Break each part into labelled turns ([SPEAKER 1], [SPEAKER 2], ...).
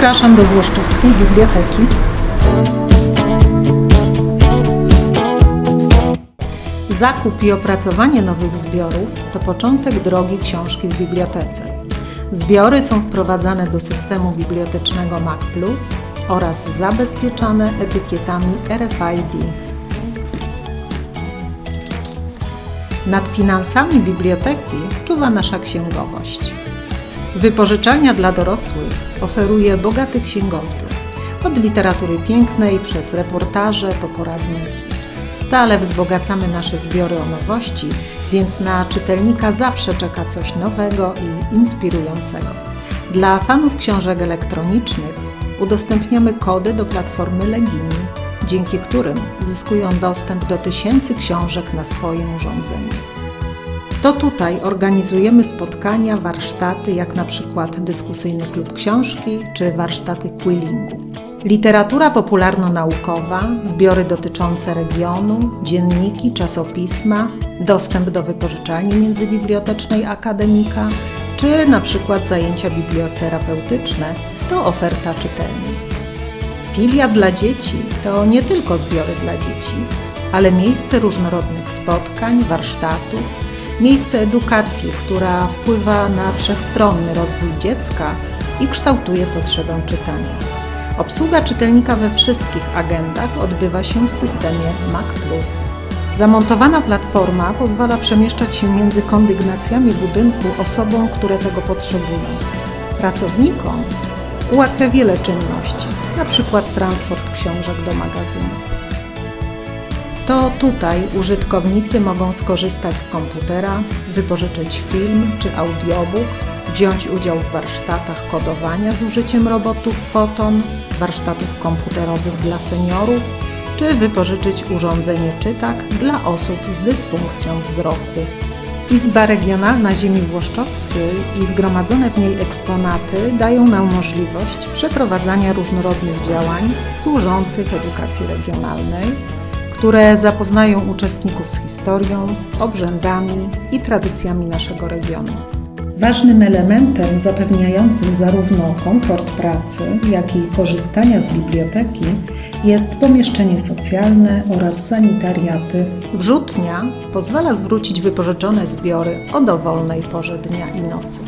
[SPEAKER 1] Zapraszam do Włoszczowskiej Biblioteki. Zakup i opracowanie nowych zbiorów to początek drogi książki w bibliotece. Zbiory są wprowadzane do systemu bibliotecznego Mac Plus oraz zabezpieczane etykietami RFID. Nad finansami biblioteki czuwa nasza księgowość. Wypożyczalnia dla dorosłych oferuje bogaty księgozbiór. Od literatury pięknej przez reportaże po poradniki. Stale wzbogacamy nasze zbiory o nowości, więc na czytelnika zawsze czeka coś nowego i inspirującego. Dla fanów książek elektronicznych udostępniamy kody do platformy Legimi, dzięki którym zyskują dostęp do tysięcy książek na swoim urządzeniu. To tutaj organizujemy spotkania, warsztaty, jak na przykład dyskusyjny klub książki czy warsztaty quillingu. Literatura popularno-naukowa, zbiory dotyczące regionu, dzienniki, czasopisma, dostęp do wypożyczalni międzybibliotecznej akademika, czy na przykład zajęcia biblioterapeutyczne to oferta czytelni. Filia dla dzieci to nie tylko zbiory dla dzieci, ale miejsce różnorodnych spotkań, warsztatów, miejsce edukacji, która wpływa na wszechstronny rozwój dziecka i kształtuje potrzebę czytania. Obsługa czytelnika we wszystkich agendach odbywa się w systemie Mac. Zamontowana platforma pozwala przemieszczać się między kondygnacjami budynku osobom, które tego potrzebują. Pracownikom ułatwia wiele czynności, np. transport książek do magazynu. To tutaj użytkownicy mogą skorzystać z komputera, wypożyczyć film czy audiobook, wziąć udział w warsztatach kodowania z użyciem robotów Foton, warsztatów komputerowych dla seniorów, czy wypożyczyć urządzenie czytak dla osób z dysfunkcją wzroku. Izba Regionalna Ziemi Włoszczowskiej i zgromadzone w niej eksponaty dają nam możliwość przeprowadzania różnorodnych działań służących edukacji regionalnej, które zapoznają uczestników z historią, obrzędami i tradycjami naszego regionu. Ważnym elementem zapewniającym zarówno komfort pracy, jak i korzystania z biblioteki jest pomieszczenie socjalne oraz sanitariaty. Wrzutnia pozwala zwrócić wypożyczone zbiory o dowolnej porze dnia i nocy.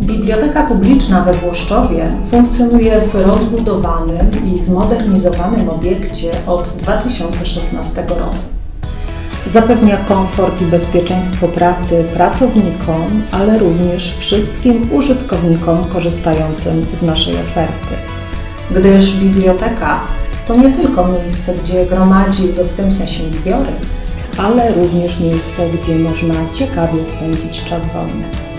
[SPEAKER 1] Biblioteka publiczna we Włoszczowie funkcjonuje w rozbudowanym i zmodernizowanym obiekcie od 2016 roku. Zapewnia komfort i bezpieczeństwo pracy pracownikom, ale również wszystkim użytkownikom korzystającym z naszej oferty. Gdyż biblioteka to nie tylko miejsce, gdzie gromadzi i udostępnia się zbiory, ale również miejsce, gdzie można ciekawie spędzić czas wolny.